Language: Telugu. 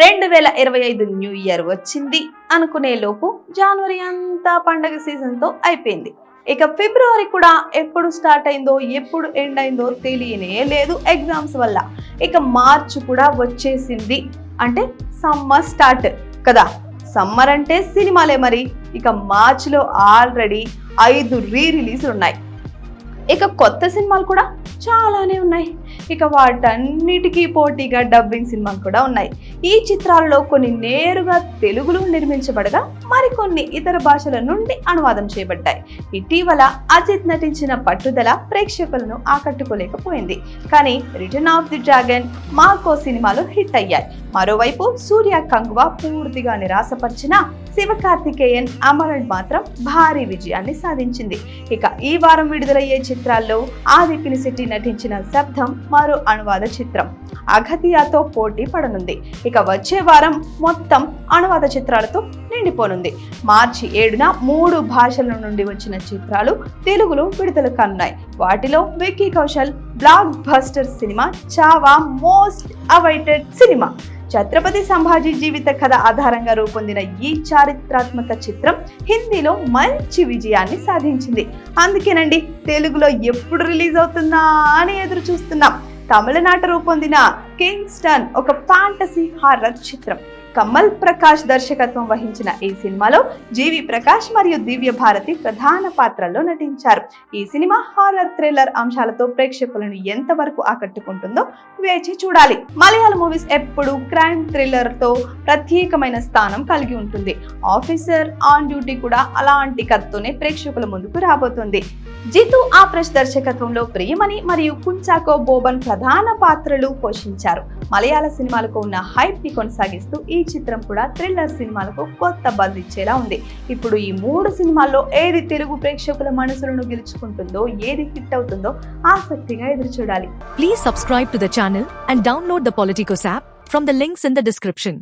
రెండు వేల ఇరవై ఐదు న్యూ ఇయర్ వచ్చింది అనుకునే లోపు జనవరి అంతా పండగ సీజన్తో అయిపోయింది. ఇక ఫిబ్రవరి కూడా ఎప్పుడు స్టార్ట్ అయిందో ఎప్పుడు ఎండ్ అయిందో తెలియనే లేదు ఎగ్జామ్స్ వల్ల. ఇక మార్చ్ కూడా వచ్చేసింది. అంటే సమ్మర్ స్టార్ట్ కదా. సమ్మర్ అంటే సినిమాలే మరి. ఇక మార్చ్లో ఆల్రెడీ ఐదు రీ రిలీజ్ ఉన్నాయి. ఇక కొత్త సినిమాలు కూడా చాలానే ఉన్నాయి. ఇక వాటన్నిటికీ పోటీగా డబ్బింగ్ సినిమాలు కూడా ఉన్నాయి. ఈ చిత్రాలలో కొన్ని నేరుగా తెలుగులో నిర్మించబడగా మరికొన్ని ఇతర భాషల నుండి అనువాదం చేయబడ్డాయి. ఇటీవల అజిత్ నటించిన పట్టుదల ప్రేక్షకులను ఆకట్టుకోలేకపోయింది. కానీ రిటర్న్ ఆఫ్ ది డ్రాగన్ మాకో సినిమాలు హిట్ అయ్యాయి. మరోవైపు సూర్య కంగ్వా పూర్తిగా నిరాశపరిచిన శివకార్తికేయన్ అమరన్ మాత్రం భారీ విజయాన్ని సాధించింది. ఇక ఈ వారం విడుదలయ్యే చిత్రాల్లో ఆది పినిశెట్టి నటించిన శబ్దం మరో అనువాద చిత్రం. అఘతియాతో పోటీ పడనుంది. ఇక వచ్చే వారం మొత్తం అనువాద చిత్రాలతో నిండిపోనుంది. మార్చి ఏడున మూడు భాషల నుండి వచ్చిన చిత్రాలు తెలుగులో విడుదల కానున్నాయి. వాటిలో Vicky Kaushal blockbuster cinema Chhaava most awaited cinema Chhatrapati Sambhaji జీవిత కథ ఆధారంగా రూపొందిన ఈ చారిత్రాత్మక చిత్రం హిందీలో మంచి విజయాన్ని సాధించింది. అందుకేనండి తెలుగులో ఎప్పుడు రిలీజ్ అవుతుందా అని ఎదురు చూస్తున్నాం తమిళనాట రూపొందిన కింగ్స్టన్ ఒక ఫ్యాంటసీ హారర్ చిత్రం. కమల్ ప్రకాష్ దర్శకత్వం వహించిన ఈ సినిమాలో జీవి ప్రకాష్ మరియు దివ్య భారతి ప్రధాన పాత్రల్లో నటించారు. ఈ సినిమా హారర్ థ్రిల్లర్ అంశాలతో ప్రేక్షకులను ఎంతవరకు ఆకట్టుకుంటుందో వేచి చూడాలి. మలయాళ మూవీస్ ఎప్పుడు క్రైమ్ థ్రిల్లర్తో ప్రత్యేకమైన స్థానం కలిగి ఉంటుంది. ఆఫీసర్ ఆన్ డ్యూటీ కూడా అలాంటి కథతోనే ప్రేక్షకుల ముందుకు రాబోతుంది. జితు ఆప్రష్ దర్శకత్వంలో ప్రియమణి మరియు కుంచాకో బోబన్ ప్రధాన పాత్రలు పోషించారు. మలయాళ సినిమాలకు ఉన్న హైప్ని కొనసాగిస్తూ ఈ చిత్రం కూడా థ్రిల్లర్ సినిమాలకు కొత్త బంద్ ఇచ్చేలా ఉంది. ఇప్పుడు ఈ మూడు సినిమాల్లో ఏది తెలుగు ప్రేక్షకుల మనసులను గెలుచుకుంటుందో ఏది హిట్ అవుతుందో ఆసక్తిగా ఎదురు చూడాలి. Please subscribe to the channel and download the Politicos app from the links in the description